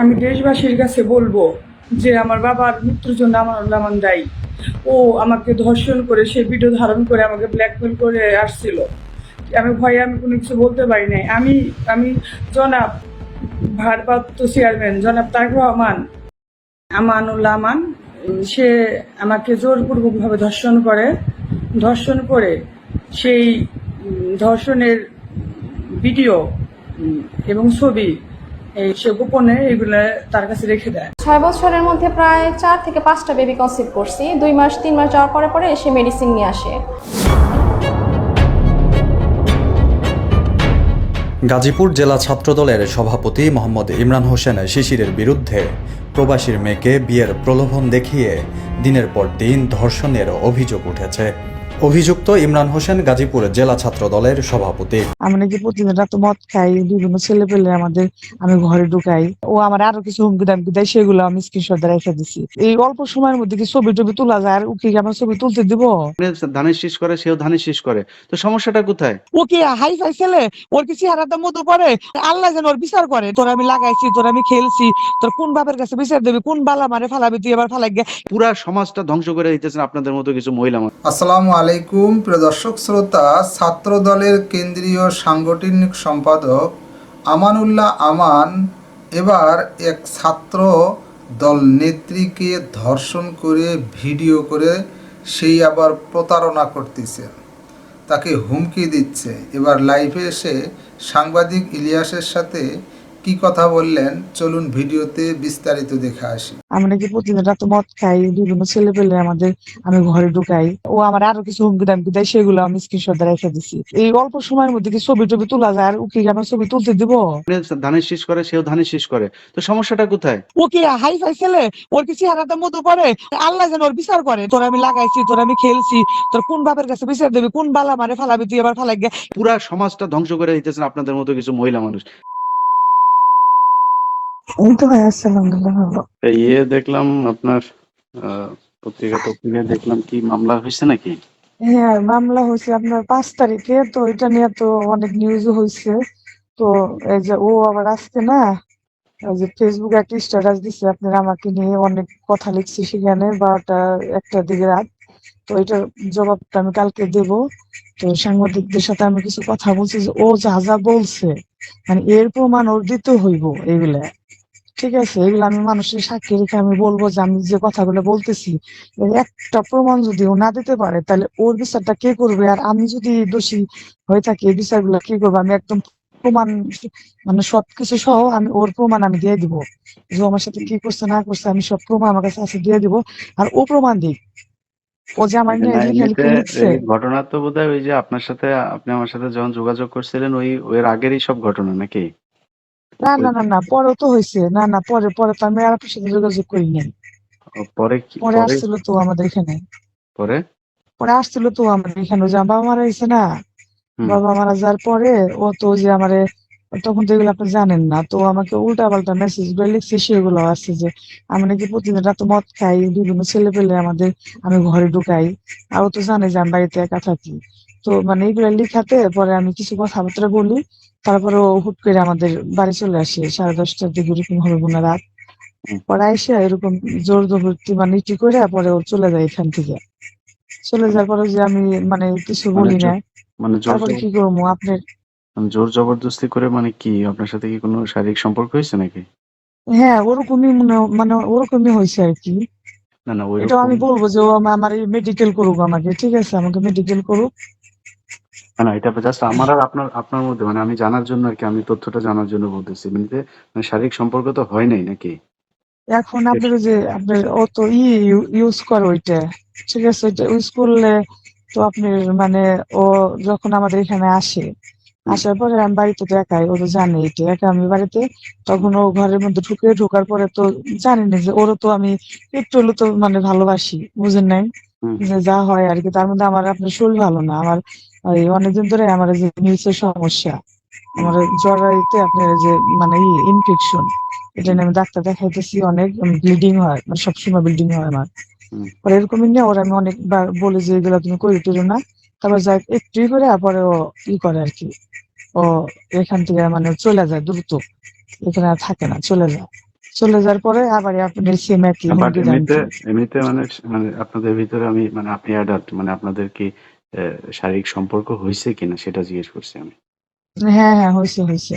আমি দেশবাসীর কাছে বলব যে আমার বাবার মৃত্যুর জন্য আমার লামান দায়ী। ও আমাকে ধর্ষণ করে, সে ভিডিও ধারণ করে আমাকে ব্ল্যাকমেল করে আসছিল। আমি ভয়ে আমি কোনো কিছু বলতে পারি নাই। আমি আমি জনাব ভারপ্রাপ্ত চেয়ারম্যান, জনাব তারেক রহমান আমানুল্লাহ আমান, সে আমাকে জোরপূর্বকভাবে ধর্ষণ করে। ধর্ষণ করে সেই ধর্ষণের ভিডিও এবং ছবি এই সে গোপনে এগুলো তার কাছে রেখে দেয়। ছয় বছরের মধ্যে প্রায় চার থেকে পাঁচটা বেবি কনসিভ করছি। দুই মাস তিন মাস যাওয়ার পরে পরে এসে মেডিসিন নিয়ে আসে। গাজীপুর জেলা ছাত্রদলের সভাপতি মোহাম্মদ ইমরান হোসেন শিশিরের বিরুদ্ধে প্রবাসীর মেয়েকে বিয়ের প্রলোভন দেখিয়ে দিনের পর দিন ধর্ষণের অভিযোগ উঠেছে। অভিযুক্ত ইমরান হোসেন গাজীপুর জেলা ছাত্রদলের সভাপতি। আমি নাকি প্রতিদিন রাতে মদ খাই বিভিন্ন ছেলে পেলে আমাদের আমি ঘরে ঢুকাই। ও আমার আরও কিছু হুমকি দামকি দেয় সেগুলো আমি স্ক্রিনশট রেখে দিছি। এই অল্প সময়ের মধ্যে কি ছবি টবি তোলা যায়? আর ওকে কি আমার ছবি তুলতে দিব? ধানের শীষ করে সেও ধানের শীষ করে। তো সমস্যাটা কোথায়? ও কি হাই ফাই ছেলে? ওর কি চেহারাটা মতো করে আল্লাহ যেন ওর বিচার করে। তোর আমি লাগাইছি তোর আমি খেলছি তোর কোন বাপের কাছে বিচার দেবি? কোন বালা মারে ফালাবি? তুই এবার ফালাই গে পুরা সমাজটা ধ্বংস করে দিতেছেন আপনাদের মতো কিছু মহিলা। আসসালামু আলাইকুম প্রিয় দর্শক শ্রোতা ছাত্র দলের কেন্দ্রীয় সাংগঠনিক সম্পাদক আমানুল্লাহ আমান এবার এক ছাত্র দল নেত্রীকে ধর্ষণ করে, ভিডিও করে সেই আবার প্রতারণা করতেছে। তাকে হুমকি দিচ্ছে। এবার লাইভে এসে সাংবাদিক ইলিয়াসের সাথে কি কথা বললেন? চলুন ভিডিওতে বিস্তারিত দেখে আসি। আমি নাকি প্রতিদিন রাতে মদ খাই বিভিন্ন ছেলে পেলে আমাদের আমি ঘরে ঢুকাই। ও আমার আরও কিছু হুমকি দামকি দেয় সেগুলো আমি স্ক্রিনশট রেখে দিছি। এই অল্প সময়ের মধ্যে কি ছবি টবি তোলা যায়? আর ওকে কি আমার ছবি তুলতে দিব? ধানের শীষ করে সেও ধানের শীষ করে। তো সমস্যাটা কোথায়? ও কি হাই ফাই ছেলে? ওর কি চেহারাটা মতো করে আল্লাহ যেন ওর বিচার করে। তোর আমি লাগাইছি তোর আমি খেলছি তোর কোন বাপের কাছে বিচার দেবি? কোন বালা মারে ফালাবি? তুই আবার ফালাই পুরা সমাজটা ধ্বংস করে দিতেছেন আপনাদের মতো কিছু মহিলা মানুষ। এই তো ভাই আসসালাম ভালো ইয়ে দেখলাম আপনার পত্রিকা পত্রিকায় দেখলাম কি মামলা হয়েছে নাকি? হ্যাঁ মামলা হয়েছে আপনার পাঁচ তারিখে তো এটা নিয়ে তো অনেক নিউজ হয়েছে। তো এই যে ও আবার আজকে না যে ফেসবুকে একটা স্ট্যাটাস দিচ্ছে আপনার আমাকে নিয়ে অনেক কথা লিখছে সেখানে বারোটা একটা দিকে রাত। তো এটার জবাবটা আমি কালকে দেব। তো সাংবাদিকদের সাথে আমি কিছু কথা বলছি যে ও যা যা বলছে মানে এর প্রমাণ ওর দিতে হইব এগুলা। ঠিক আছে এগুলো আমি মানুষের সাক্ষী রেখে আমি বলব যে আমি যে কথাগুলো বলতেছি একটা প্রমাণ যদি ও না দিতে পারে তাহলে ওর বিচারটা কে করবে? আর আমি যদি দোষী হয়ে থাকি এই বিচারগুলো কে করবে? আমি একদম প্রমাণ মানে সবকিছু সহ আমি ওর প্রমাণ আমি দিয়ে দিব। যে আমার সাথে কি করছে না করছে আমি সব প্রমাণ আমার কাছে আছে দিয়ে দিব। আর ও প্রমাণ দিক। ও যে আমার ঘটনা তো বোধহয় ওই যে আপনার সাথে আপনি আমার সাথে যখন যোগাযোগ করছিলেন ওই এর আগেরই সব ঘটনা নাকি? না না না না পরে তো হয়েছে না না পরে পরে তো আমি আর আপনার সাথে যোগাযোগ করি নাই। পরে কি পরে আসছিল তো আমাদের এখানে। পরে? পরে আসছিল তো আমাদের এখানে যে বাবা মারা গেছে না? বাবা মারা যাওয়ার পরে ও তো যে আমারে তখন তো এগুলো আপনি জানেন না তো আমাকে উল্টা পাল্টা মেসেজগুলো লিখছে সেগুলো আছে যে আমি নাকি প্রতিদিন রাতে মদ খাই বিভিন্ন ছেলে পেলে আমাদের আমি ঘরে ঢুকাই। আর ও তো জানে যে আমি বাড়িতে একা থাকি। তো মানে এগুলো লিখাতে পরে আমি কিছু কথাবার্তা বলি তারপরে ও হুট করে আমাদের বাড়ি চলে আসে সাড়ে দশটার দিকে এরকম হবে বোনা রাত পরে আইসে এরকম জোর জবরদস্তি মানে ইটি করে পরে ও চলে যায় এখান থেকে। চলে যাওয়ার পরে যে আমি মানে কিছু মানে বলি না মানে জোর তারপরে কি করব? আপনার মানে জোর জবরদস্তি করে মানে কি? আপনার সাথে কি কোনো শারীরিক সম্পর্ক হয়েছে নাকি? হ্যাঁ ওরকমই মনে মানে ওরকমই হয়েছে আর কি। না না এটা আমি বলব যে ও আমার মেডিকেল করুক আমাকে ঠিক আছে? আমাকে মেডিকেল করুক। না এটা জাস্ট আমার আর আপনার আপনার মধ্যে মানে আমি জানার জন্য আর কি আমি তথ্যটা জানার জন্য বলতেছি। এমনিতে মানে শারীরিক সম্পর্ক তো হয় নাই নাকি? এখন আপনার যে আপনার ও তো ই ইউজ করে ওইটা ঠিক আছে? ওইটা ইউজ করলে তো আপনার মানে ও যখন আমাদের এখানে আসে আসার পরে আমি বাড়িতে তো একাই ও তো জানে এটা একা আমি বাড়িতে তখন ও ঘরের মধ্যে ঢুকে ঢোকার পরে তো জানি না যে ওরও তো আমি একটু হলেও তো মানে ভালোবাসি বুঝেন নাই? যা হয় আর কি তার মধ্যে আমার আপনার শরীর ভালো না আমার ওই অনেকদিন ধরে আমার যে নিউজের সমস্যা আমার জরাইতে আপনার যে মানে ইনফেকশন এটা নিয়ে আমি ডাক্তার দেখাইতেছি অনেক ব্লিডিং হয় মানে সবসময় ব্লিডিং হয় আমার। পরে এরকমই নিয়ে ওরা আমি অনেকবার বলে যে এগুলো তুমি করে তুলো না। তারপর যাই একটুই করে তারপরে ও ই করে আর কি। ও এখান থেকে মানে চলে যায় দ্রুত। এখানে আর থাকে না চলে যায়। চলে যাওয়ার পরে আবার আপনার সেম একই এমনিতে এমনিতে মানে মানে আপনাদের ভিতরে আমি মানে আপনি অ্যাডাল্ট মানে আপনাদের কি শারীরিক সম্পর্ক হয়েছে কিনা সেটা জিজ্ঞেস করছি আমি। হ্যাঁ হ্যাঁ হয়েছে হয়েছে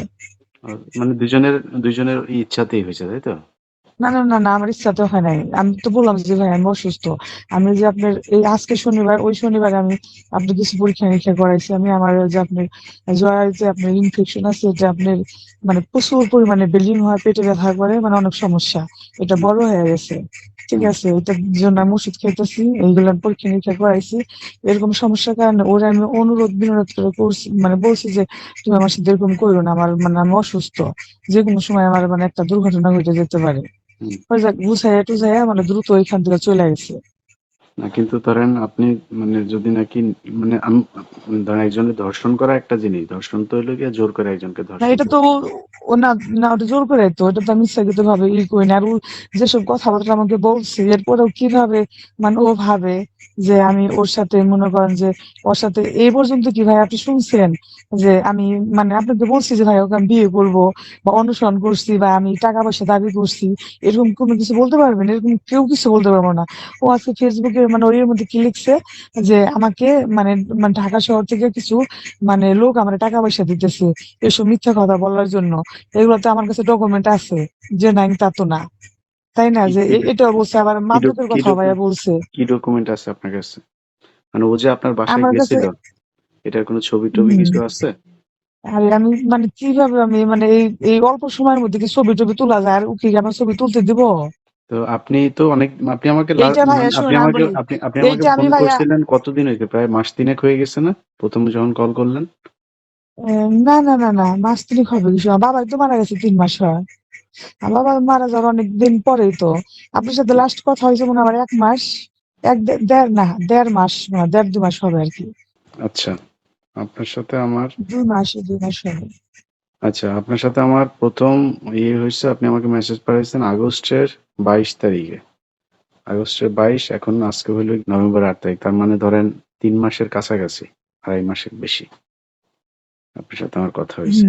মানে দুজনের দুজনের ইচ্ছাতেই হয়েছে তাই তো? না না না না, আমার ইচ্ছা তো হয় নাই। আমি তো বললাম যে, ভাই, আমি অসুস্থ। আমি যে আপনার এই আজকে শনিবার, ওই শনিবার আমি আপনি কিছু পরীক্ষা নিরীক্ষা করাইছি। আমি আমার যে আপনার জয়াতে আপনার ইনফেকশন আছে, এটা আপনার মানে প্রচুর পরিমাণে ব্লিডিং হয় পেটে ব্যথা করে মানে অনেক সমস্যা। এটা বড় হয়ে গেছে। ঠিক আছে, এটার জন্য আমি ওষুধ খেতেছি এইগুলো পরীক্ষা নিরীক্ষা করাইছি। এরকম সমস্যার কারণে ওরা আমি অনুরোধ বিনোদ করে করছি মানে বলছি যে, তুমি আমার সাথে এরকম করো না, আমার মানে আমি অসুস্থ। যে কোনো সময় আমার মানে একটা দুর্ঘটনা ঘটে যেতে পারে। ওই যে বুঝাইয়া টুঝাইয়া মানে দ্রুত ওইখান থেকে চলে গেছে। না কিন্তু ধরেন আপনি মানে যদি নাকি মানে আম- ধরেন একজনের ধর্ষণ করা একটা জিনিস ধর্ষণ তো হইল গিয়ে জোর করে একজনকে না ধর্ষণ এটা করা। তো ও- ও না না ওটা জোর করে তো এটা তো আমি ইচ্ছাকৃত ভাবে ই করি না। আর ও যেসব কথাবার্তা আমাকে বলছে এরপরেও কীভাবে মানে ও ভাবে যে আমি ওর সাথে মনে করেন যে ওর সাথে এই পর্যন্ত কি ভাই আপনি শুনছেন যে আমি মানে আপনাকে বলছি যে ভাই ওকে আমি বিয়ে করব বা অনুসরণ করছি বা আমি টাকা পয়সা দাবি করছি এরকম কোনো কিছু বলতে পারবেন? এরকম কেউ কিছু বলতে পারব না। ও আজকে ফেসবুকে মানে ওর মধ্যে কি লিখছে যে আমাকে মানে মানে ঢাকা শহর থেকে কিছু মানে লোক আমার টাকা পয়সা দিতেছে এসব মিথ্যা কথা বলার জন্য। এগুলো তো আমার কাছে ডকুমেন্ট আছে। যে নাই তা তো না। তাই না? যে এটা বলছে আবার মাদকের কথা ভাইয়া বলছে। কি ডকুমেন্ট আছে আপনার কাছে? মানে ও যে আপনার বাসায় গেছিল এটার কোনো ছবি টবি কিছু আছে? আরে আমি মানে কীভাবে আমি মানে এই এই অল্প সময়ের মধ্যে কি ছবি টবি তোলা যায়? আর উকি আমার ছবি তুলতে দিব? তো আপনি তো অনেক আপনি আমাকে মানে আপনি আমাকে আপনি আপনি আমাকে ফোন করছিলেন কতদিন হয়েছে? প্রায় মাস তিনেক হয়ে গেছে না? প্রথম যখন কল করলেন। না না না না মাস তিনিক হবে কিছু বাবা তো মারা গেছে তিন মাস হয়। আমার বাবা মারা যাওয়ার অনেক দিন পরেই তো। আপনার সাথে লাস্ট কথা হয়েছে মনে আমার এক মাস এক দেড় না দেড় মাস না দেড় দু মাস হবে আর কি। আচ্ছা আপনার সাথে আমার দুই মাস দুই মাস হবে। আচ্ছা আপনার সাথে আমার প্রথম ইয়ে হয়েছে আপনি আমাকে মেসেজ পাঠিয়েছেন আগস্টের বাইশ তারিখে। আগস্টের বাইশ এখন আজকে হইল নভেম্বর আট তারিখ। তার মানে ধরেন তিন মাসের কাছাকাছি আড়াই মাসের বেশি। আপনার সাথে আমার কথা হয়েছে।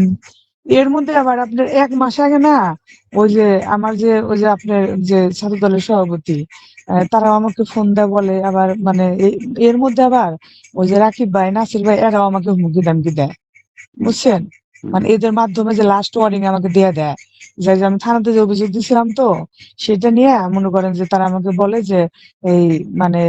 এর মধ্যে আবার আপনার এক মাস আগে না ওই যে আমার যে ওই যে আপনার যে ছাত্র দলের সভাপতি আহ, তারা আমাকে ফোন দেয় বলে আবার মানে এর মধ্যে আবার ওই যে রাকিব ভাই নাসির ভাই এরাও আমাকে হুমকি দামকি দেয়। বুঝছেন? মানে এদের মাধ্যমে যে লাস্ট ওয়ার্নিং আমাকে দিয়ে দেয়। যে যে আমি থানাতে যে অভিযোগ দিয়েছিলাম তো সেটা নিয়ে মনে করেন যে তারা আমাকে বলে যে এই মানে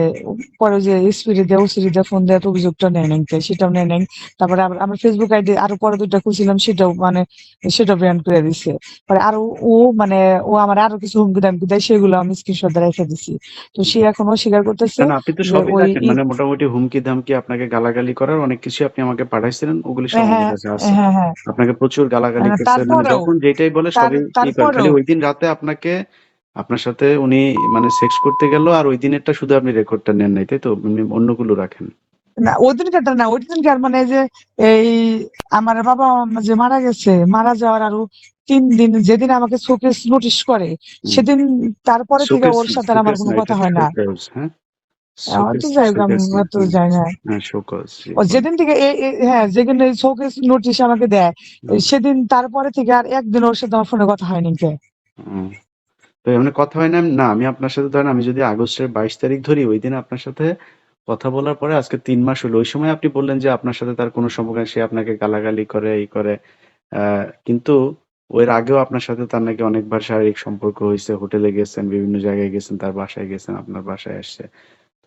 পরে যে এসপিডি দিয়ে ওসিডি দিয়ে ফোন দেয় তো অভিযোগটা নেয় নাই সেটাও নেয় নাই। তারপরে আমার ফেসবুক আইডি আরও পরে দুইটা খুঁজছিলাম সেটাও মানে সেটাও ব্যান করে দিছে। পরে আরও ও মানে ও আমার আরও কিছু হুমকি দামকি দেয় সেগুলো আমি স্ক্রিনশট রেখে দিছি। তো সে এখন অস্বীকার করতেছে আপনি তো সবই দেখেন মানে মোটামুটি হুমকি ধামকি আপনাকে গালাগালি করার অনেক কিছু আপনি আমাকে পাঠাইছিলেন ওগুলি সব হ্যাঁ হ্যাঁ হ্যাঁ আপনাকে প্রচুর গালাগালি করছে। মানে যখন যেটাই বলে করে খালি ওই দিন রাতে আপনাকে আপনার সাথে উনি মানে সেক্স করতে গেল আর ওই দিনেরটা শুধু আপনি রেকর্ডটা নেন নাই তাই তো? অন্যগুলো রাখেন। না ওই দিনকারটা না ওই দিনকার মানে যে এই আমার বাবা যে মারা গেছে মারা যাওয়ার আরও তিন দিন যেদিন আমাকে চোখে নোটিশ করে সেদিন তারপরে থেকে ওর সাথে আমার কোনো কথা হয় না। হ্যাঁ? আমার তো যাই হোক আমি তো যাই না শোকজ ও যেদিন থেকে এই এই- হ্যাঁ যেদিন এই নোটিশ আমাকে দেয় সেদিন তারপরে থেকে আর একদিন ওর সাথে আমার ফোনে কথা হয়নি কে। তো এমনি কথা হয় না না আমি আপনার সাথে ধরেন আমি যদি আগস্টের বাইশ তারিখ ধরি ওই দিন আপনার সাথে কথা বলার পরে আজকে তিন মাস হলো ওই সময় আপনি বললেন যে আপনার সাথে তার কোনো সম্পর্ক সে আপনাকে গালাগালি করে এই করে কিন্তু ওর আগেও আপনার সাথে তার নাকি অনেকবার শারীরিক সম্পর্ক হয়েছে হোটেলে গেছেন বিভিন্ন জায়গায় গেছেন তার বাসায় গেছেন আপনার বাসায় আসছে।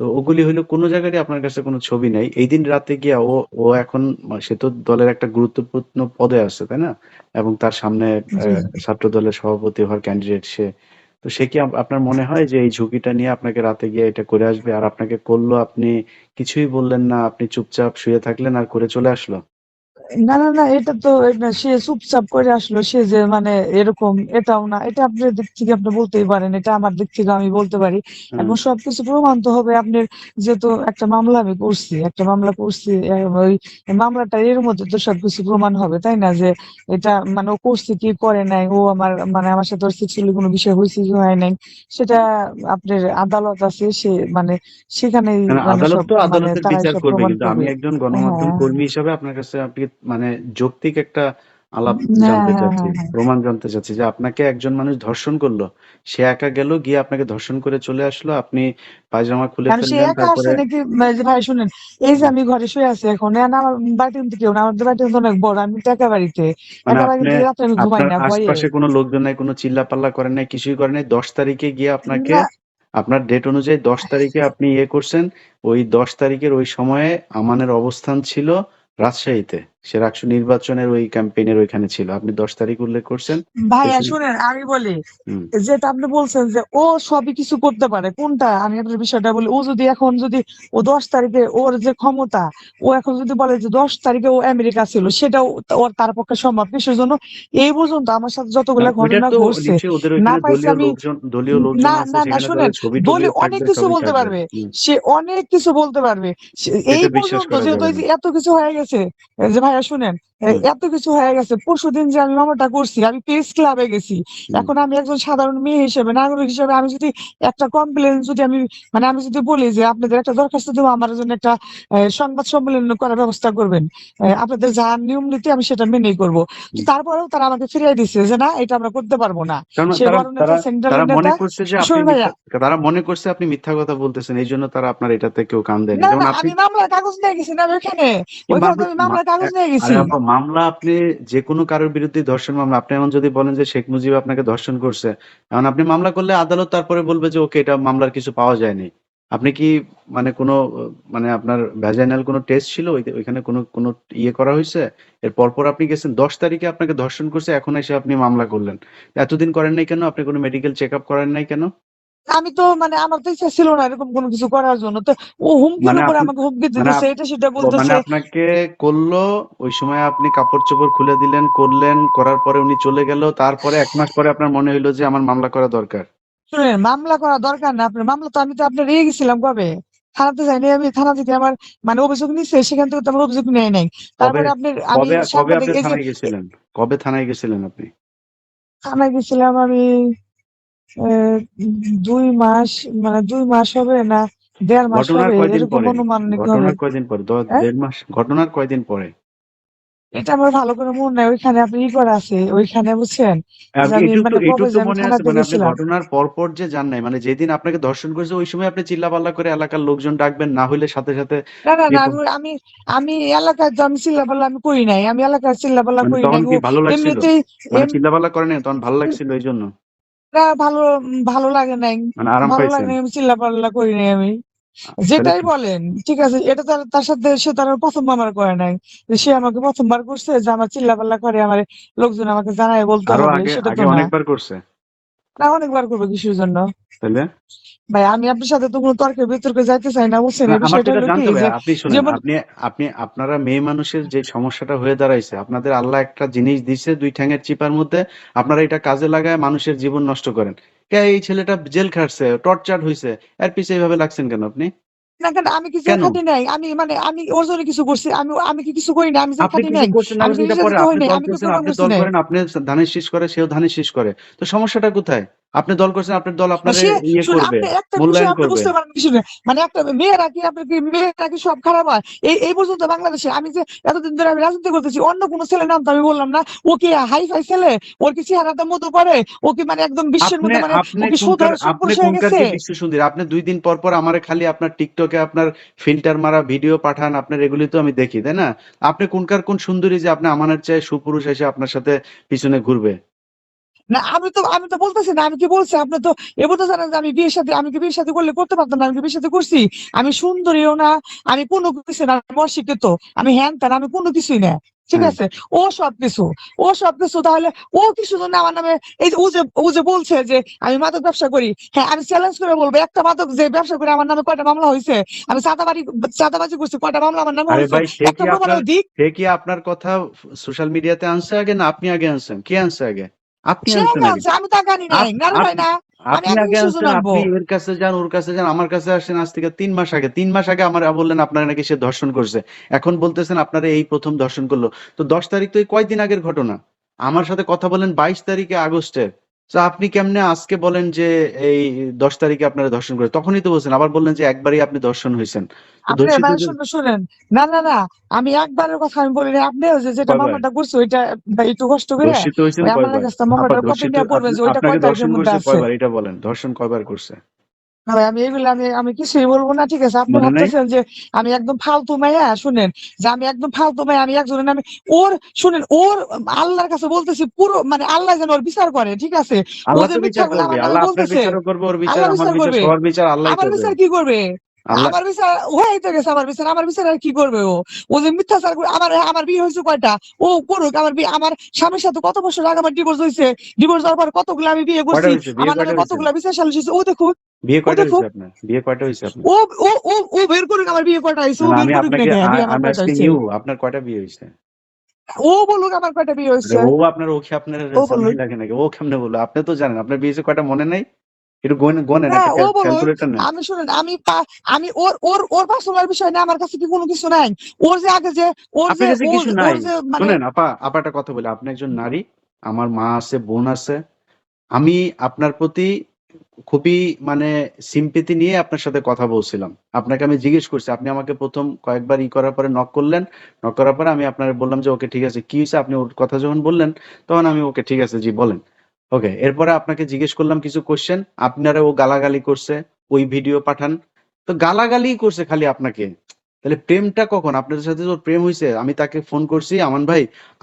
তো ওগুলি হইল কোনো জায়গারই আপনার কাছে কোনো ছবি নাই। এই দিন রাতে গিয়া ও ও এখন সে তো দলের একটা গুরুত্বপূর্ণ পদে আছে তাই না? এবং তার সামনে ছাত্র দলের সভাপতি হওয়ার ক্যান্ডিডেট সে। তো সে কি আপনার মনে হয় যে এই ঝুঁকিটা নিয়ে আপনাকে রাতে গিয়ে এটা করে আসবে? আর আপনাকে করল আপনি কিছুই বললেন না আপনি চুপচাপ শুয়ে থাকলেন আর করে চলে আসলো? না না না এটা তো সে চুপচাপ করে আসলো সে যে মানে এরকম এটাও না এটা আপনার দিক থেকে আপনি বলতেই পারেন এটা আমার দিক থেকে আমি বলতে পারি। এখন সবকিছু প্রমাণ তো হবে আপনার যেহেতু একটা মামলা আমি করছি একটা মামলা করছি ওই মামলাটা এর মধ্যে তো সবকিছু প্রমাণ হবে তাই না? যে এটা মানে ও করছে কি করে নাই ও আমার মানে আমার সাথে ওর সেক্সুয়ালি কোনো বিষয় হয়েছে কি হয় নাই সেটা আপনার আদালত আছে সে মানে সেখানেই না, না, মানে আদালত তো মানে আদালতের বিচার করবে কিন্তু আমি একজন গণমাধ্যম হ্যাঁ। কর্মী হিসাবে আপনার কাছে আপনি মানে যৌক্তিক একটা আলাপ হ্যাঁ, জানতে হ্যাঁ, চাচ্ছি হ্যাঁ, হ্যাঁ। প্রমাণ জানতে চাচ্ছি যে আপনাকে একজন মানুষ ধর্ষণ করল সে একা গেল গিয়ে আপনাকে ধর্ষণ করে চলে আসলো আপনি পায়জামা খুলে কারণ সে ফেললেন একা আসছে তারপরে নাকি? মানে যে ভাই শুনেন এই যে আমি ঘরে শুয়ে আছি এখন এখন আমার বাড়িতে কিন্তু কেউ না আমাদের বাড়িতে কিন্তু অনেক বড় আমি তো একা বাড়িতে। মানে একা আপনি বাড়িতে রাত্রে আমি ঘুমাই আপনার না ভয়ে। আশপাশে কোনো লোকজন নাই কোনো চিল্লাপাল্লা করেন নাই কিছুই করেন নাই দশ তারিখে গিয়ে আপনাকে না। আপনার ডেট অনুযায়ী দশ তারিখে আপনি ইয়ে করছেন ওই দশ তারিখের ওই সময়ে আমানের অবস্থান ছিল রাজশাহীতে। সে রাকসু নির্বাচনের ওই ক্যাম্পেইনের ওইখানে ছিল। আপনি দশ তারিখ উল্লেখ করছেন? ভাইয়া শুনেন আমি বলি যেটা আপনি বলছেন যে ও সবই কিছু করতে পারে কোনটা? আমি আপনার বিষয়টা বলি ও যদি এখন যদি ও দশ তারিখে ওর যে ক্ষমতা ও এখন যদি বলে যে দশ তারিখে ও আমেরিকা ছিল সেটাও ওর তার পক্ষে সম্ভব। কিসের জন্য? এই পর্যন্ত আমার সাথে যতগুলো ঘটনা ঘটছে না পাইছি আমি না না না শুনেন দলীয় অনেক কিছু বলতে পারবে সে অনেক কিছু বলতে পারবে। এই পর্যন্ত যেহেতু এত কিছু হয়ে গেছে যে ভাইয়া শুনেন এই হুম। এত কিছু হয়ে গেছে। পরশু দিন যে আমি মামাটা করছি আমি প্রেস ক্লাবে গেছি। এখন আমি একজন সাধারণ মেয়ে হিসেবে নাগরিক হিসেবে আমি যদি একটা কমপ্লেন যদি আমি মানে আমি যদি বলি যে আপনাদের একটা দরখাস্ত দেবো আমার জন্য একটা সংবাদ সম্মেলন করার ব্যবস্থা করবেন আপনাদের যা নিয়ম নীতি আমি সেটা মেনেই করব। তারপরেও তারা আমাকে ফিরিয়ে দিচ্ছে যে না এটা আমরা করতে পারব না। তারা মনে করছে আপনি ভাইয়া। মিথ্যা তারা মনে করছে আপনি মিথ্যা কথা বলতেছেন এই জন্য তারা আপনার এটাতে কেউ কান দেয়নি। না আমি মামলার কাগজ নিয়ে গেছি না ওইখানে এই ওইখানে আমি মামলার কাগজ নিয়ে গেছি। মামলা আপনি যে কোনো কারোর বিরুদ্ধে ধর্ষণ মামলা, আপনি এমন যদি বলেন যে শেখ মুজিব আপনাকে ধর্ষণ করছে, এখন আপনি মামলা করলে আদালত তারপরে বলবে যে, ওকে, এটা মামলার কিছু পাওয়া যায়নি। আপনি কি মানে কোনো মানে আপনার ভ্যাজাইনাল কোনো টেস্ট ছিল? ওই- ওইখানে কোনো কোনো ইয়ে করা হয়েছে? এর পরপর আপনি গেছেন, দশ তারিখে আপনাকে ধর্ষণ করছে, এখন এসে আপনি মামলা করলেন। এতদিন করেন নাই কেন? আপনি কোনো মেডিকেল চেক আপ করেন নাই কেন? আমি তো মানে আমার তো ইচ্ছা ছিল না এরকম কোনো কিছু করার জন্য। তো ও হুমকির মানে উপরে আমাকে হুমকি মানে দিতেছে এটা সেটা ও মানে আপনাকে করল ওই সময় আপনি কাপড় চোপড় খুলে দিলেন করলেন করার পরে উনি চলে গেল তারপরে এক মাস পরে আপনার মনে হইল যে আমার মামলা করা দরকার। শুনেন মামলা করা দরকার না আপনার মামলা তো আমি তো আপনার রেগে গেছিলাম কবে? থানাতে যাইনি আমি থানা থেকে আমার মানে অভিযোগ নিচ্ছে সেখান থেকে তো আমার অভিযোগ নেয় নাই। তারপরে আপনার আমি কবে আপনি থানায় গেছিলেন? কবে থানায় গেছিলেন আপনি? থানায় গেছিলাম আমি দুই মাস মানে দুই মাস হবে না দেড় মাস ঘটনার হবে কয়দিন এরকম পরে? হবে ঘটনার কয়দিন পরে? হ্যাঁ? দেড় মাস ঘটনার কয়দিন পরে? এটা আমার ভালো করে মনে নাই ওইখানে আপনি ই করা আছে ওইখানে বুঝছেন? আপনি আমি এটুক মানে তো কবে যে আমি মনে আছে মানে আপনি গেছিলাম। ঘটনার পরপর যে জান নাই মানে যেদিন আপনাকে ধর্ষণ করেছে ওই সময় আপনি চিল্লাপাল্লা করে এলাকার লোকজন ডাকবেন না হইলে সাথে সাথে না না না আমি আমি তো আমি চিল্লাপাল্লা আমি করি নাই আমি এলাকার চিল্লাপাল্লা মানে করি তখন নাই কি ভালো লাগছিল? এমনিতেই মানে এম- চিল্লাপাল্লা করেন তখন ভালো লাগছিল এই জন্য? ভালো ভালো লাগে নাই। মানে ভালো লাগে আমি চিল্লা আমি চিল্লাপাল্লা করি নাই আমি। যেটাই বলেন ঠিক আছে এটা তার তার সাথে সে তার প্রথমবার আমার করে নাই। সে আমাকে প্রথমবার করছে যে আমার চিল্লাপাল্লা করে আমার লোকজন আমাকে জানায় বলতে হবে সেটা তো অনেকবার করছে? না অনেকবার করব কিছুর জন্য। তাহলে ভাই আমি আপনার সাথে তো কোনো তর্কে বিতর্কে যাইতে চাই না বুঝছেন? বিষয়টা হলো কি শুনেন আপনি আপনি আপনারা মেয়ে মানুষের যে সমস্যাটা হয়ে দাঁড়াইছে আপনাদের আল্লাহ একটা জিনিস দিছে দুই ঠ্যাঙের চিপার মধ্যে আপনারা এটা কাজে লাগায় মানুষের জীবন নষ্ট করেন। কে এই ছেলেটা জেল খাটছে টর্চার হয়েছে এর পিছে এইভাবে লাগছেন কেন আপনি? না কেন আমি কিছু খাটি নাই। আমি মানে আমি ওর জন্য কিছু করছি আমি আমি কি কিছু করি না আমি খাটি নাই। আপনি ধানের শীষ করে সেও ধানের শীষ করে। তো সমস্যাটা কোথায়? আপনি দল করছেন আপনার দল আপনার ইয়ে করবে মূল্যায়ন করবে। মানে একটা মেয়েরা কি আপনি কি মেয়েরা কি সব খারাপ হয়? এই এই পর্যন্ত বাংলাদেশে আমি যে এতদিন ধরে আমি রাজনীতি করতেছি অন্য কোনো ছেলে নাম তো আমি বললাম না। ও কি হাই ফাই ছেলে? ওর কি চেহারাটা মতো করে ও কি মানে একদম বিশ্বের মধ্যে মানে আপনি ও কি কোনকার সুধার আপনি কোনকার কি বিশ্ব সুন্দর? আপনি দুই দিন পর পর আমারে খালি আপনার টিকটকে আপনার ফিল্টার মারা ভিডিও পাঠান আপনার এগুলি তো আমি দেখি তাই না? আপনি কোনকার কোন সুন্দরী যে আপনি আমানের চেয়ে সুপুরুষ এসে আপনার সাথে পিছনে ঘুরবে? না আমি তো আমি তো বলতেছি না আমি কি বলছি? আপনি তো এবার তো জানেন যে আমি বিয়ের সাথে আমি কি বিয়ের সাথে করলে করতে পারতাম না আমি কি বিয়ের সাথে করছি? আমি সুন্দরীও না আমি কোনো কিছু না আমি অশিক্ষিত আমি হ্যান ত্যান আমি কোনো কিছুই না ঠিক হ্যাঁ। আছে? ও সব কিছু ও সব কিছু তাহলে ও কিছু জন্য আমার নামে এই যে ও যে ও যে বলছে যে আমি মাদক ব্যবসা করি হ্যাঁ আমি চ্যালেঞ্জ করে বলব একটা মাদক যে ব্যবসা করে আমার নামে কয়টা মামলা হয়েছে আমি চাঁদাবাড়ি চাঁদাবাজি করছি কয়টা মামলা আমার নামে হয়েছে একটা প্রমাণ দিক। সে কি আপনার কথা সোশ্যাল মিডিয়াতে আনছে আগে না আপনি আগে আনছেন? কে আনছে আগে? আপনি সে আনছেন আগে আগে। আনছে আমি তা জানি নাই না রে ভাই আপ- না আমি আপনি আগে এর কাছে যান ওর কাছে যান আমার কাছে আসেন আজ থেকে তিন মাস আগে। তিন মাস আগে আমার বললেন আপনারা নাকি সে ধর্ষণ করছে। এখন বলতেছেন আপনারা এই প্রথম ধর্ষণ করল। তো দশ তারিখ তো এই কয়দিন আগের ঘটনা? আমার সাথে কথা বলেন বাইশ তারিখে আগস্টের। তো আপনি কেমনে আজকে বলেন যে এই দশ তারিখে আপনারা দর্শন করে তখনই তো বলছেন আবার বললেন যে একবারই আপনি দর্শন হয়েছেন। আপনি মানে শুনুন শুনেন। না না না আমি একবারের কথা আমি বলি আপনি যে যেটা মামাটা করছে ওইটা একটু কষ্ট করে আমার কাছে মামলাটার কপি নিয়ে পড়বেন যে ওইটা কয় তারিখের দর্শন মধ্যে করছে আছে। কয়বার? এটা বলেন দর্শন কয়বার করছে? না ভাই, আমি এগুলো আমি আমি কিছুই বলব না ঠিক আছে? আপনি ভাবতেছেন যে আমি একদম ফালতু মাইয়া শুনেন যে আমি একদম ফালতু মাইয়া আমি একজনের নামে ওর শুনেন ওর আল্লাহর কাছে বলতেছি পুরো মানে আল্লাহ যেন ওর বিচার করে ঠিক আছে? ওদের বিচার করবে আমার আল্লাহ আপনার বলতেছে করবে ওর বিচার আমার বিচার বিচার। সবার বিচার আল্লাহ আমার বিচার কি করবে? আমার বিচার হয়ে তো গেছে আমার বিচার আমার বিচার আর কি করবে ও? ও যে মিথ্যাচার করে আমার আমার বিয়ে হয়েছে কয়টা? ও করুক আমার বিয়ে আমার স্বামীর সাথে কত বছর আগে আমার ডিভোর্স হয়েছে? ডিভোর্স দেওয়ার পর কতগুলো আমি বিয়ে করছি? আমার নামে কতগুলো বিচার সালিশ হয়েছে? ও দেখুন বিয়ে কয়টা। আপনার? বিয়ে কয়টা আপনার? ও ও ও ও বের করুক আমার বিয়ে কয়টা ও বের করুক আমি আপনার কয়টা বিয়ে ও বলুক আমার কয়টা বিয়ে ও আপনার ওকে আপনার ও বলুন। সামনে লাগে নাকি? ও কেমনে বলল আপনি তো জানেন আপনার বিয়ে কয়টা মনে নাই? একটু গনে। ক্যালকুলেটর নেন। আমি শুনেন আমি আমি ওর ওর ওর পার্সোনাল বিষয় না আমার কাছে কি কোনো কিছু নাই? ওর যে আগে যে ওর যে কাছে নাই। মানে শুনেন আপা আপা একটা কথা বলি। আপনি একজন নারী আমার মা আছে বোন আছে। আমি আপনার প্রতি খুবই মানে সিম্পেথি নিয়ে আপনার সাথে কথা বলছিলাম। আপনাকে আমি জিজ্ঞেস করছি, আপনি আমাকে প্রথম কয়েকবার ই করার পরে নক করলেন। নক করার পরে আমি আপনার বললাম যে, ওকে ঠিক আছে, কি হয়েছে? আপনি ওর কথা যখন বললেন, তখন আমি ওকে, ঠিক আছে জি, বলেন। ওকে, এরপরে আপনাকে জিজ্ঞেস করলাম কিছু কোশ্চেন আপনারা ও গালাগালি করছে, ওই ভিডিও পাঠান। তো গালাগালি করছে খালি আপনাকে। তাহলে প্রেমটা কখন? আপনাদের সাথে তো প্রেম হয়েছে আমি তাকে ফোন করছি, আমান ভাই,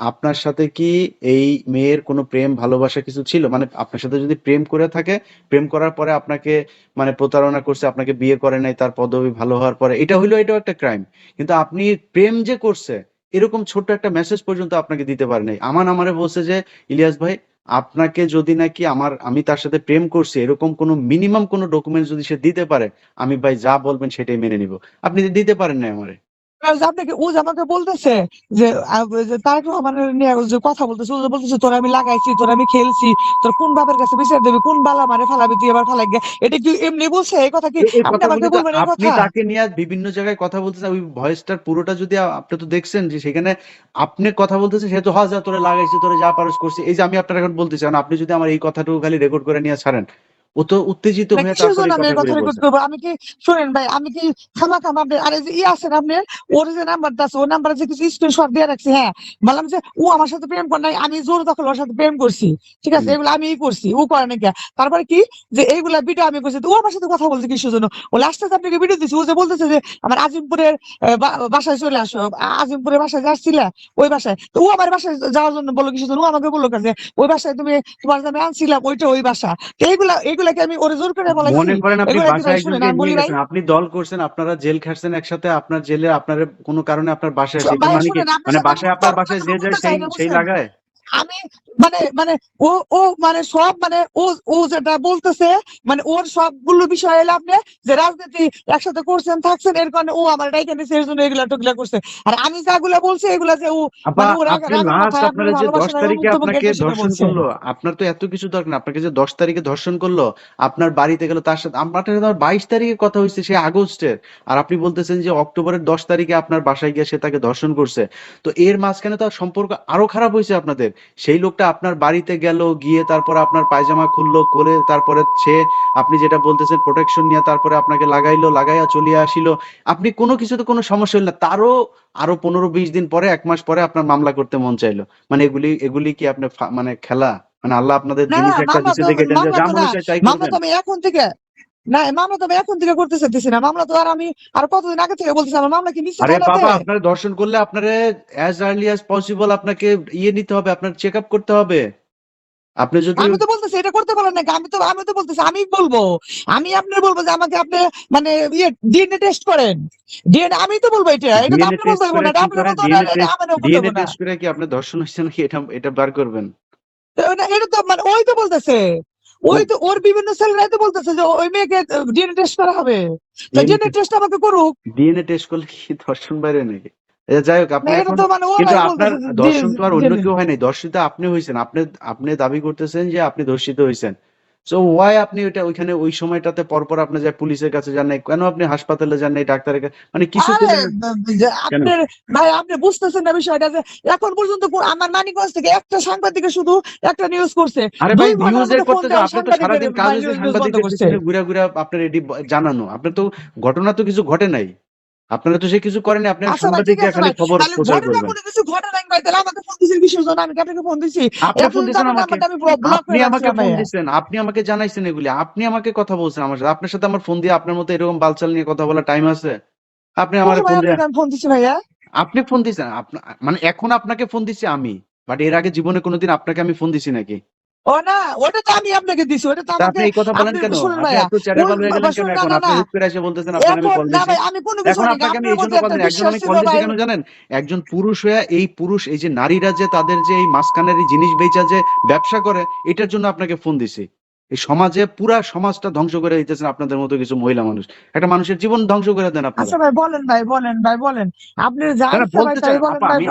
আপনার সাথে কি এই মেয়ের কোনো প্রেম, ভালোবাসা কিছু ছিল? মানে আপনার সাথে যদি প্রেম করে থাকে, প্রেম করার পরে আপনাকে মানে প্রতারণা করছে, আপনাকে বিয়ে করে নাই, তার পদবি ভালো হওয়ার পরে, এটা হইল এটাও একটা ক্রাইম কিন্তু আপনি প্রেম যে করছে, এরকম ছোট্ট একটা মেসেজ পর্যন্ত আপনাকে দিতে পারে নাই। আমান আমারে বলছে যে, ইলিয়াস ভাই আপনাকে যদি নাকি আমার, আমি তার সাথে প্রেম করছি, এরকম কোনো মিনিমাম কোনো ডকুমেন্ট যদি সে দিতে পারে, আমি ভাই যা বলবেন সেটাই মেনে নিব। আপনি দিতে পারেন না আমারে। আপনাকে ও যে আমাকে বলতেছে যে তারেক রহমান নিয়ে যে কথা বলতেছে ও যে বলতেছে তোর আমি লাগাইছি তোর আমি খেলছি তোর কোন বাপের কাছে বিচার দেবে কোন বালা মারে ফালাবি তুই এবার ফালাই এটা কি এমনি বলছে? এই কথা কি আপনি আমাকে তো বলবেন এই কথা? তাকে নিয়ে বিভিন্ন জায়গায় কথা বলতেছেন ওই ভয়েসটার পুরোটা যদি আপনি তো দেখছেন যে সেখানে আপনি কথা বলতেছেন সে তো হাজার তোরে লাগাইছি তোরে যা পারস করছি। এই যে আমি আপনার এখন বলতেছি এখন আপনি যদি আমার এই কথাটুকু খালি রেকর্ড করে নিয়ে ছাড়েন ও তো উত্তেজিত হয়ে তারপরে আমি কি শুনেন ভাই আমি কি খামা খামা আপনি আরে যে ই আছেন আপনি ওর যে নাম্বারটা আছে ওর নাম্বারে যে কিছু স্ক্রিনশট দিয়ে রাখছি হ্যাঁ? বললাম যে ও আমার সাথে প্রেম করে নাই আমি জোর দখল ওর সাথে প্রেম করছি ঠিক আছে? এগুলো আমি করছি ও করে নাকি তারপরে কি? যে এইগুলা ভিডিও আমি করছি তো ও আমার সাথে কথা বলছে কিসের জন্য? ও লাস্টে আপনাকে ভিডিও দিচ্ছে ও যে বলতেছে যে আমার আজিমপুরের বাসায় চলে আসো আজিমপুরের বাসায় যে আসছিলে ওই বাসায় তো ও আমার বাসায় যাওয়ার জন্য বলল কিসের জন্য? ও আমাকে বলল যে ওই বাসায় তুমি তোমার আমি আনছিলাম ওইটা ওই বাসা। তো এইগুলা এইগুলাকে আমি ওরে জোর করে বলাইছি মনে করেন আপনি বাসায় গেছেন আপনি দল করছেন আপনারা জেল খাটছেন একসাথে আপনার জেলে আপনার কোনো কারণে আপনার বাসায় মানে মানে বাসায় আপনার বাসায় যে যায় সেই সেই? লাগায়? আমি মানে মানে ও ও মানে সব মানে ও ও যেটা বলতেছে মানে ওর সবগুলো বিষয় এলে আপনি যে রাজনীতি একসাথে করছেন থাকছেন এর কারণে ও আমার ডাইকে নিছে এর জন্য এগুলা টুকলা করছে। আর আমি যেগুলা বলছি এগুলা যে ও মানে আপনারা তো এত কিছু দরকার না আপনাকে যে দশ তারিখে ধর্ষণ করল আপনার বাড়িতে গেল তার সাথে আপনার বাইশ তারিখে কথা হয়েছে সে আগস্টের আর আপনি বলতেছেন যে অক্টোবরের দশ তারিখে আপনার বাসায় গিয়ে সে তাকে ধর্ষণ করছে তো এর মাঝখানে তো সম্পর্ক আরও খারাপ হয়েছে আপনাদের সেই লোকটা আপনার বাড়িতে গেল গিয়ে তারপরে আপনার পায়জামা খুললো করে তারপরে সে আপনি যেটা বলতেছেন প্রোটেকশন নিয়ে তারপরে আপনাকে লাগাইলো লাগাইয়া চলিয়ে আসিল। আপনি কোনো কিছুতে কোনো সমস্যা হইল না তারও আরও পনেরো বিশ দিন পরে এক মাস পরে আপনার মামলা করতে মন চাইলো। মানে এগুলি এগুলি কি আপনি মানে খেলা? মানে আল্লাহ আপনাদের জিনিস একটা দিছে দেখে দেন যে মনে। চায় তাই করবেন। এখন থেকে না মামলা তো আমি এখন থেকে করতে চাইতেছি না। মামলা তো আর আমি আর কতদিন আগে থেকে বলতেছি আমার মামলা কি মিথ্যা আরে বাবা আপনার দর্শন করলে আপনার অ্যাজ আর্লি অ্যাজ পসিবল আপনাকে ইয়ে নিতে হবে আপনার চেক আপ করতে হবে। আপনি যদি আমি তো বলতেছি এটা করতে পারেন নাকি? আমি তো আমি তো বলতেছি আমি বলব। আমি আপনার বলব যে আমাকে আপনি মানে ইয়ে ডিএনএ টেস্ট করেন। ডিএনএ আমি তো বলব এটা। এটা তো আপনি বলতে হবে না আপনি বলতে হবে না, ডিএনএ না। টেস্ট করে কি আপনি দর্শন হচ্ছে নাকি? এটা এটা বার করবেন। এটা তো মানে ওই তো বলতেছে। ওই তো ওর বিভিন্ন ছেলেরাই তো বলতেছে যে ওই মেয়েকে ডিএনএ টেস্ট করা হবে। তো ডিএনএ টেস্ট আমাকে করুক। ডিএনএ টেস্ট করলে কি দর্শন বাইরে নাকি? যাই হোক আপনি মানে কিন্তু আপনার দর্শন তো আর অন্য কেউ হয় নাই। দর্শিত আপনি হয়েছেন আপনি আপনি দাবি করতেছেন যে আপনি ধর্ষিত হয়েছেন সো ওয়াই আপনি ওইটা ওইখানে ওই সময়টাতে পরপর আপনি যায় পুলিশের কাছে যান নাই কেন আপনি হাসপাতালে যান নাই ডাক্তারের কাছে? মানে কিছু আপনার ভাই আপনি বুঝতেছেন না বিষয়টা যে এখন পর্যন্ত আমার মানিকগঞ্জ থেকে একটা সাংবাদিকে শুধু একটা নিউজ করছে। আরে ভাই নিউজের মধ্যে করতে ফোন আপনি তো সারাদিন কাজ হচ্ছে সাংবাদিকদের ঘুরে ঘুরে আপনার এটি জানানো। আপনার তো ঘটনা তো কিছু ঘটে নাই। আপনারা তো সে কিছু করেনি আপনি আচ্ছা আছে খালি ভাই। খবর প্রচার করবেন কোনো কিছু ঘটে নাই ভাই তাহলে আমাকে ফোন দিয়েছেন কিসের জন্য? আমি আপনাকে ফোন দিছি? আপনি ফোন দিয়েছেন আমাকে। আপনি ফোন দিয়েছেন আপনি জানাইছেন এগুলি। আপনি আমাকে কথা বলছেন আমার সাথে। আপনার সাথে আমার ফোন দিয়ে আপনার মতো এরকম বালচাল নিয়ে কথা বলার টাইম আছে। আপনি আমার ফোন দিয়ে ফোন দিছি ভাইয়া? আপনি ফোন দিয়েছেন আপনা- মানে এখন আপনাকে ফোন দিছি আমি বাট এর আগে জীবনে কোনোদিন আপনাকে আমি ফোন দিছি নাকি? ও না ওটা তো আমি আপনাকে দিছি ওটা তো আমাকে আপনি এই কথা বলেন কেন? আপনি ভাইয়া এত হয়ে গেলেন কেন? এখন আপনি করে এসে বলতেছেন আপনাকে আমি কল না আমি কোনো এখন আপনাকে আমি এই জন্য মধ্যে কল একটা দিই একজন আমি কল দিয়েছি কেন জানেন? একজন পুরুষ হয়ে এই পুরুষ এই যে নারীরা যে তাদের যে এই মাঝখানের জিনিস বেচা যে ব্যবসা করে এটার জন্য আপনাকে ফোন দিছি। এই সমাজে পুরা সমাজটা ধ্বংস করে দিতেছেন আপনাদের মতো কিছু মহিলা মানুষ। একটা মানুষের জীবন ধ্বংস করে দেন আচ্ছা ভাই বলেন ভাই বলেন ভাই বলেন। আপনি যা বলতে ভাই আমি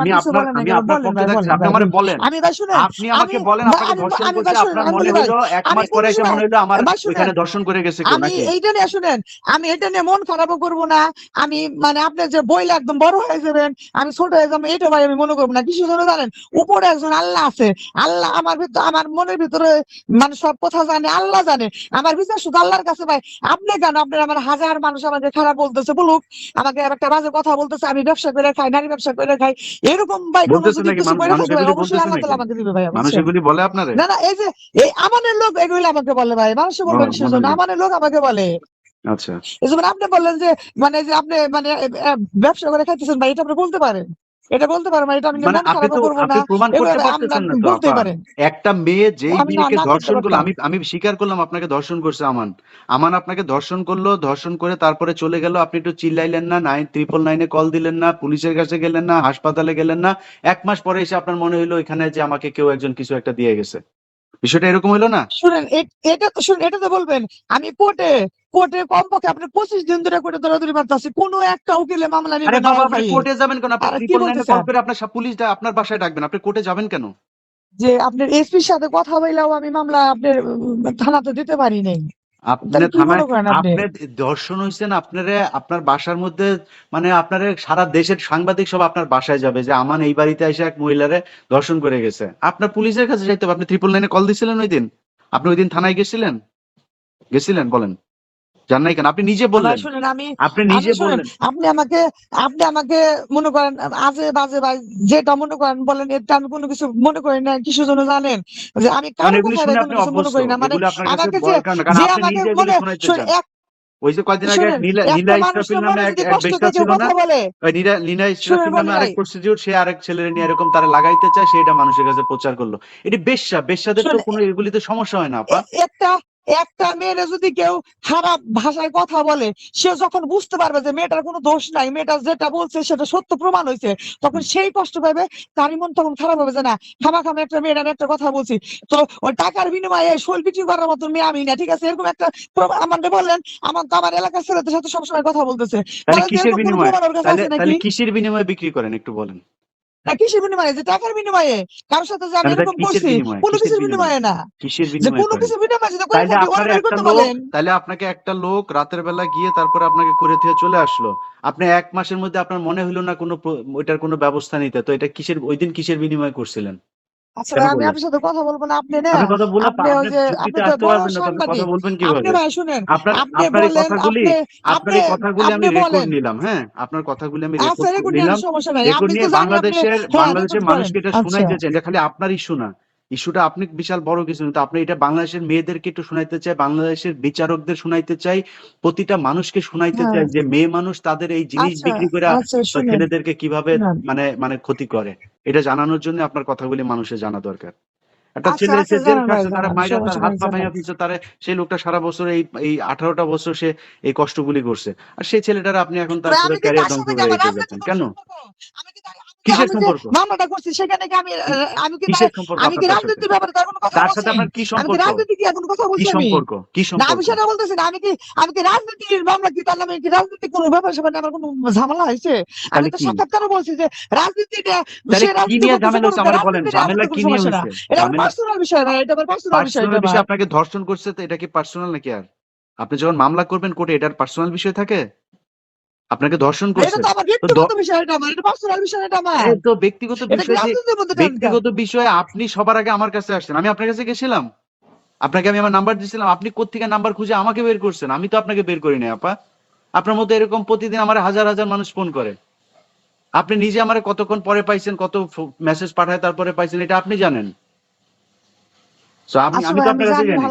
আমি আপনার আপনার পক্ষে থাকছি আপনি আমারে বলেন। আমি ভাই শুনেন আপনি আমাকে আমি- বলেন আপনাকে ধর্ষণ শুনেন, আপনার মনে হলো এক মাস পরে এসে মনে হলো আমার করে গেছে কেউ আমি এইটা নিয়ে শুনেন আমি এটা নিয়ে মন খারাপও করব না আমি মানে আপনি যে বইলে একদম বড় হয়ে যাবেন আমি ছোট হয়ে যাব এটা ভাই আমি মনে করব না। কিছু জন্য জানেন? উপরে একজন আল্লাহ আছে আল্লাহ আমার ভিতরে আমার মনের ভিতরে মানে সব কথা জানে আল্লাহ জানে। আমার বিচার শুধু আল্লাহর কাছে ভাই আপনি কেন আপনার আমার হাজার মানুষ আমাকে খারাপ বলতেছে বলুক। আমাকে একটা বাজে কথা বলতেছে আমি ব্যবসা করে খাই নারী ব্যবসা করে খাই। এরকম ভাই অবশ্যই আল্লাহ নাকি? আমাকে দিবে ভাই বলে আপনারে? না না এই যে এই আমাদের লোক এগুলো আমাকে বলে ভাই মানুষে বলবে ও, কিসের জন্য মানুষ- আমাদের লোক আমাকে বলে। আচ্ছা। আপনি বললেন যে মানে যে আপনি মানে ব্যবসা করে খাইতেছেন ভাই এটা আপনি বলতে পারেন? এটা বলতে পারেন এটা আমি মানে আপনি তো আপনি প্রমাণ করতে পারতেছেন না তো একটা মেয়ে যেই মেয়েকে ধর্ষণ করল আমি আমি স্বীকার করলাম আপনাকে ধর্ষণ করছে আমান। আমান আপনাকে ধর্ষণ করল ধর্ষণ করে তারপরে চলে গেল। আপনি একটু চিল্লাইলেন না নাইন ত্রিপল নাইনে কল দিলেন না পুলিশের কাছে গেলেন না হাসপাতালে গেলেন না। এক মাস পরে এসে আপনার মনে হলো এখানে যে আমাকে কেউ একজন কিছু একটা দিয়ে গেছে। বিষয়টা এরকম হলো না? শুনেন এটা তো শুনেন এটা তো বলবেন আমি কোর্টে কোর্টে কমপক্ষে আপনি পঁচিশ দিন ধরে কোর্টে দৌড়াদৌড়ি মারতেছি কোনো একটা উকিলে মামলা আরে নিবে না বাবা আমার আপনি কোর্টে যাবেন কেন? আপনার পুলিশটা পুলিশ আপনার বাসায় ডাকবেন আপনি কোর্টে যাবেন কেন? যে আপনার এসপির সাথে কথা বললেও আমি মামলা আপনার থানাতে দিতে পারি নাই। আপনি থানায় আপনি? আপনি দর্শন হয়েছেন আপনারে আপনার বাসার মধ্যে মানে আপনার সারা দেশের সাংবাদিক সব আপনার বাসায় যাবে যে আমার এই বাড়িতে এসে এক মহিলারে দর্শন করে গেছে। আপনার পুলিশের কাছে যাইতে হবে আপনি ট্রিপল লাইনে কল দিছিলেন ওই দিন? আপনি ওই দিন থানায় গেছিলেন? গেছিলেন বলেন। জান নাই কেন আপনি নিজে বললেন। শুনেন আমি আপনি নিজে বললেন। আপনি আমাকে আপনি আমাকে মনে করেন আজে বাজে ভাই যেটা মনে করেন বলেন এটা আমি কোনো কিছু মনে করি না কিছু জন্য জানেন। যে আমি কারও কথা কোনো কিছু মনে করি না মানে আমাকে যে যে আমাকে চান। এক ওই যে কয়দিন আগে নীলা ইসরাফিল নামে এক থেকে ছিল না? ওই নীলা ইসরাফিল নামে আরেক প্রস্টিটিউট সে আরেক ছেলের নিয়ে এরকম তারা লাগাইতে চায় সেটা মানুষের কাছে প্রচার করল। এটি বেশ্যা বেশ্যাদের তো কোনো এগুলিতে সমস্যা হয় না আপা। একটা একটা মেয়ের যদি কেউ খারাপ ভাষায় কথা বলে সে যখন বুঝতে পারবে যে মেয়েটার কোনো দোষ নাই মেয়েটা যেটা বলছে সেটা সত্য প্রমাণ হয়েছে তখন সেই কষ্ট পাবে তারই মন তখন খারাপ হবে যে না খামা খামা একটা মেয়েটার একটা কথা বলছি। তো ওই টাকার বিনিময়ে শৈল বিক্রি করার মতন মেয়ে আমি না ঠিক আছে? এরকম একটা আমাকে বললেন আমার তো আমার এলাকার ছেলেদের সাথে সবসময় কথা বলতেছে। বিনিময়ে? কিসের বিনিময়ে বিক্রি করেন? একটু বলেন। না কিসের বিনিময়ে? যে টাকার বিনিময়ে। কারোর সাথে যে আমি এরকম করছি কোনো কিছুর বিনিময়ে? না। কিসের বিনিময়ে কোনো কিছুর বিনিময়ে যদি বলেন। তাইলে আপনাকে একটা লোক রাতের বেলা গিয়ে তারপরে আপনাকে করে দিয়ে চলে আসলো। আপনি এক মাসের মধ্যে আপনার মনে হলো না কোনো ওইটার কোনো ব্যবস্থা নিতে। তো এটা কিসের ওই দিন কিসের বিনিময়ে করছিলেন? আচ্ছা আমি আপনার সাথে কথা বলব না। আপনি না আপনি কথা বলে আপনি ওই যে আপনি তো বড় পারবেন না তো আপনি সাংবাদিক। আপনি ভাই শুনেন আপনি বলেন কথাগুলি আপনি আপনি কথাগুলি আমি রেকর্ড নিলাম হ্যাঁ? আপনার কথাগুলি আমি আচ্ছা রেকর্ড রেকর্ড নিলাম। সমস্যা নাই। রেকর্ড আপনি নিয়ে তো বাংলাদেশের হ্যাঁ বাংলাদেশের মানুষকে এটা শোনাই যে খালি আপনারই শোনা। ইস্যুটা আপনি বিশাল বড় কিছু না। তো আপনি এটা বাংলাদেশের মেয়েদেরকে একটু শোনাইতে চাই বাংলাদেশের বিচারকদের শোনাইতে চাই প্রতিটা মানুষকে শুনাইতে হ্যাঁ। চাই যে মেয়ে মানুষ তাদের এই জিনিস আচ্ছা বিক্রি করে আচ্ছা ছেলেদেরকে কীভাবে মানে মানে ক্ষতি করে। এটা জানানোর জন্য আপনার কথাগুলি মানুষের জানা দরকার। একটা আচ্ছা ছেলে জেল তারা মাইরা তার হাত পা ভেঙে জানান তারা সেই লোকটা সারা বছর এই এই আঠারোটা বছর সে এই কষ্টগুলি করছে। আর সেই ছেলেটার আপনি এখন তার আমি ক্যারিয়ার ধ্বংস করে কেন? সম্পর্ক কিসের সম্পর্ক? মামলাটা করছি সেখানে কি আমি আহ, আমি কি কিসের সম্পর্ক আমি কি তার সাথে? রাজনীতির ব্যাপারে তার কোনো কথা তার সাথে আপনার কি আমি সম্পর্ক? রাজনীতি কথা বলছি আমি? সম্পর্ক? কি না আমি সেটা বলতেছি না আমি কি আমি কি রাজনীতির মামলা কি কি রাজনীতি কোনো ব্যাপার সেখানে আমার কোনো ঝামেলা হয়েছে? আমি তো কি? বলছি যে রাজনীতিটা সে রাজনীতি নিয়ে ঝামেলা হচ্ছে বলেন? ঝামেলা কি নিয়ে হয়েছে এটা আমার পার্সোনাল বিষয় না এটা আমার পার্সোনাল বিষয় এটা বিষয় আপনাকে ধর্ষণ করছে তো এটা কি পার্সোনাল নাকি আর? আপনি যখন মামলা করবেন কোর্টে এটার পার্সোনাল বিষয় থাকে? আপনাকে ধর্ষণ করছে। তো ব্যক্তিগত বিষয় ব্যক্তিগত বিষয় আপনি সবার আগে আমার কাছে আসছেন। আমি আপনার কাছে গেছিলাম। আপনাকে আমি আমার নাম্বার দিয়েছিলাম। আপনি কোত্থেকে নাম্বার খুঁজে আমাকে বের করছেন? আমি তো আপনাকে বের করি নাই আপা। আপনার মতো এরকম প্রতিদিন আমার হাজার হাজার মানুষ ফোন করে। আপনি নিজে আমার কতক্ষণ পরে পাইছেন কত মেসেজ পাঠায় তারপরে পাইছেন এটা আপনি জানেন। আমি তো আপনার কাছে জানি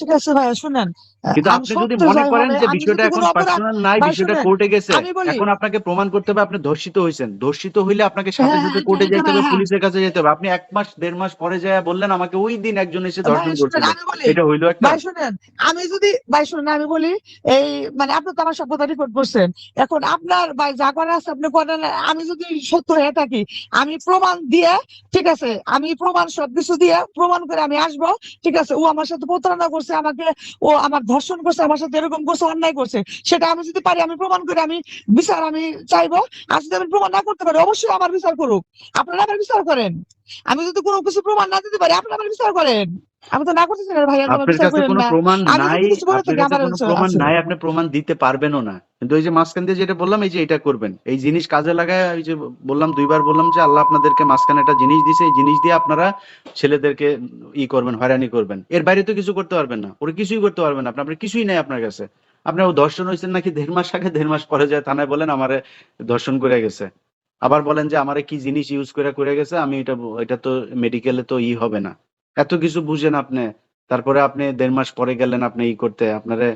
ঠিক আছে ভাই শুনেন। কিন্তু আমি আপনি যদি মনে করেন যে বিষয়টা এখন পার্সোনাল নাই বিষয়টা কোর্টে গেছে এখন আপনাকে প্রমাণ করতে হবে আপনি ধর্ষিত হয়েছেন। ধর্ষিত হইলে আপনাকে সাথে হ্যাঁ, সাথে কোর্টে যেতে হবে হ্যাঁ। পুলিশের কাছে যেতে হবে। আপনি এক মাস দেড় মাস পরে যায় বললেন আমাকে ওই দিন একজন এসে ধর্ষণ করছিল। এটা হইল একটা ভাই শুনেন আমি যদি ভাই শুনেন আমি বলি এই মানে আপনি তো আমার সভ্যতা রিপোর্ট করছেন। এখন আপনার ভাই যা করার আছে আপনি করেন আমি যদি সত্য হয়ে থাকি আমি প্রমাণ দিয়ে ঠিক আছে আমি প্রমাণ সবকিছু দিয়ে প্রমাণ করে আমি আসব ঠিক আছে ও আমার সাথে প্রতারণা করছে। আমাকে ও আমার ধর্ষণ করছে, আমার সাথে এরকম করছে, অন্যায় করছে, সেটা আমি যদি পারি, আমি প্রমাণ করে আমি বিচার আমি চাইব। আর যদি আমি প্রমাণ না করতে পারি, অবশ্যই আমার বিচার করুক। আপনারা আমার বিচার করেন। আমি যদি কোনো কিছু প্রমাণ না দিতে পারি, আপনারা আমার বিচার করেন। আমি তো না করতেছি না ভাই আপনার কাছে কোনো প্রমাণ নাই আপনার কাছে কোনো প্রমাণ নাই আপনি প্রমাণ দিতে পারবেনও না। কিন্তু ওই যে মাঝখান দিয়ে যেটা বললাম এই যে এটা করবেন। এই জিনিস কাজে লাগায় এই যে বললাম দুইবার বললাম যে আল্লাহ আপনাদেরকে মাঝখানে একটা জিনিস দিছে এই জিনিস দিয়ে আপনারা ছেলেদেরকে ই করবেন হয়রানি করবেন। এর বাইরে তো কিছু করতে পারবেন না। ওরা কিছুই করতে পারবেন না। আপনার আপনার কিছুই নাই আপনার কাছে। আপনার ও দর্শন হয়েছেন নাকি দেড় মাস আগে? দেড় মাস পরে যায় থানায় বলেন আমারে দর্শন করে গেছে। আবার বলেন যে আমারে কি জিনিস ইউজ করে করে গেছে? আমি এটা এটা তো মেডিকেলে তো ই হবে না। এত কিছু বুঝেন আপনি। তারপরে আপনি দেড় মাস পরে গেলেন আপনি ই করতে। আপনারে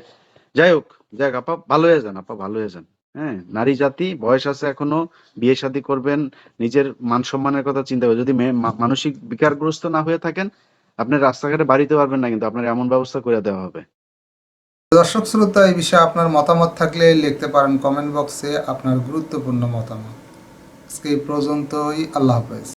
যাই হোক, যাক, আপা ভালো হয়ে যান আপা ভালো হয়ে যান হ্যাঁ নারী জাতি, বয়স আছে এখনও, বিয়ে শাদী করবেন, নিজের মান সম্মানের কথা চিন্তা করবেন। যদি মানসিক বিকারগ্রস্ত না হয়ে থাকেন, আপনি রাস্তাঘাটে বাড়িতে পারবেন না কিন্তু আপনার এমন ব্যবস্থা করে দেওয়া হবে। দর্শক শ্রোতা, এই বিষয়ে আপনার মতামত থাকলে লিখতে পারেন কমেন্ট বক্সে আপনার গুরুত্বপূর্ণ মতামত। আজকে এই পর্যন্তই, আল্লাহ হাফেজ।